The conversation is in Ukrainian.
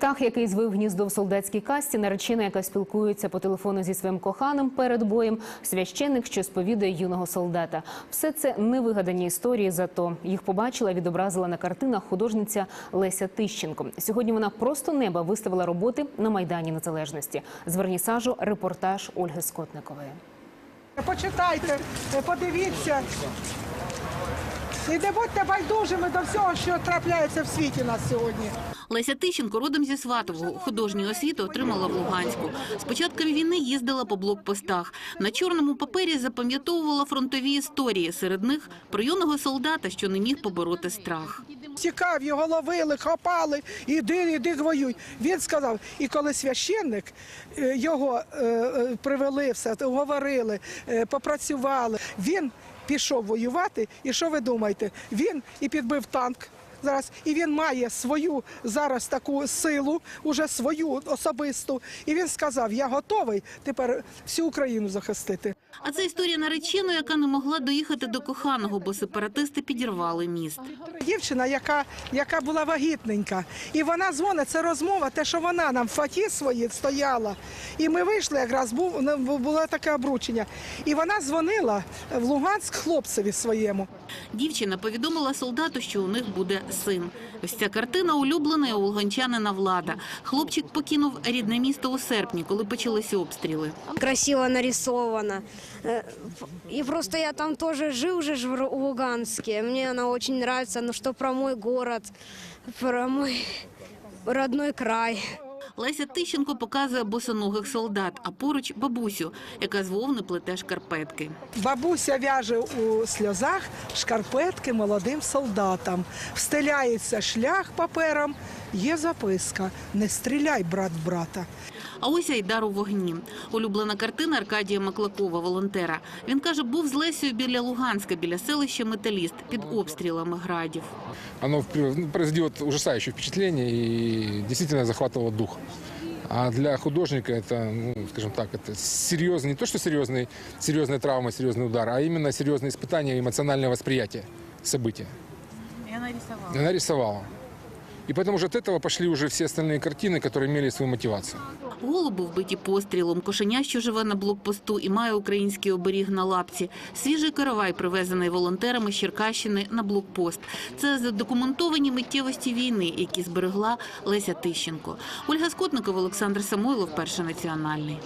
Птах, який звив гніздо в солдатській касті, наречена, яка спілкується по телефону зі своїм коханим перед боєм, священник, що сповідує юного солдата. Все це невигадані історії. Зато їх побачила, відобразила на картинах художниця Леся Тищенко. Сьогодні вона просто неба виставила роботи на майдані Незалежності. З вернісажу репортаж Ольги Скотникової. Почитайте, подивіться. І не будьте байдужими до всього, що трапляється в світі нас сьогодні. Леся Тищенко родом зі Сватового. Художню освіту отримала в Луганську. З початком війни їздила по блокпостах. На чорному папері запам'ятовувала фронтові історії. Серед них про юного солдата, що не міг побороти страх. Тікав, його ловили, хапали, іди, іди, воюй. Він сказав, і коли священник е, його е, е, привели, все говорили, е, попрацювали. Він пішов воювати. І що ви думаєте? Він і підбив танк. Зараз і він має свою зараз таку силу, уже свою особисту. І він сказав: Я готовий тепер всю Україну захистити. А це історія нареченої, яка не могла доїхати до коханого, бо сепаратисти підірвали міст. Дівчина, яка, яка була вагітненька, і вона дзвонить, це розмова, те, що вона нам в фаті свої стояла. І ми вийшли, якраз був, ну, було таке обручення. І вона дзвонила в Луганськ хлопцеві своєму. Дівчина повідомила солдату, що у них буде син. Ось ця картина улюблена у луганчанина Влада. Хлопчик покинув рідне місто у серпні, коли почалися обстріли. красиво нарисована. І просто я там теж жив же в Луганске. вона дуже подобається ну що про мій город, про мій родной край. Леся Тищенко показує босоногих солдат, а поруч бабусю, яка з вовни плете шкарпетки. Бабуся в'яже у сльозах шкарпетки молодим солдатам. Встеляється шлях папером, є записка «Не стріляй, брат брата». А ось Айдар у вогні. Улюблена картина Аркадія Маклакова, волонтера. Він каже, був з Лесею біля Луганська, біля селища Металіст, під обстрілами градів. оно впри- ну, произведет ужасающее впечатление и действительно захватывало дух. А для художника это, ну, скажем так, это серьезный, не то что серьезный, серьезная травма, серьезный удар, а именно серьезное испытание эмоциональное восприятие события. І вона рисувала. И она рисовала. И поэтому уже от этого пошли уже все остальные картины, которые имели свою мотивацию. Голуби вбиті пострілом, кошеня, що живе на блокпосту і має український оберіг на лапці. Свіжий каравай, привезений волонтерами з Черкащини на блокпост. Це задокументовані миттєвості війни, які зберегла Леся Тищенко. Ольга Скотникова, Олександр Самойлов, Перший національний.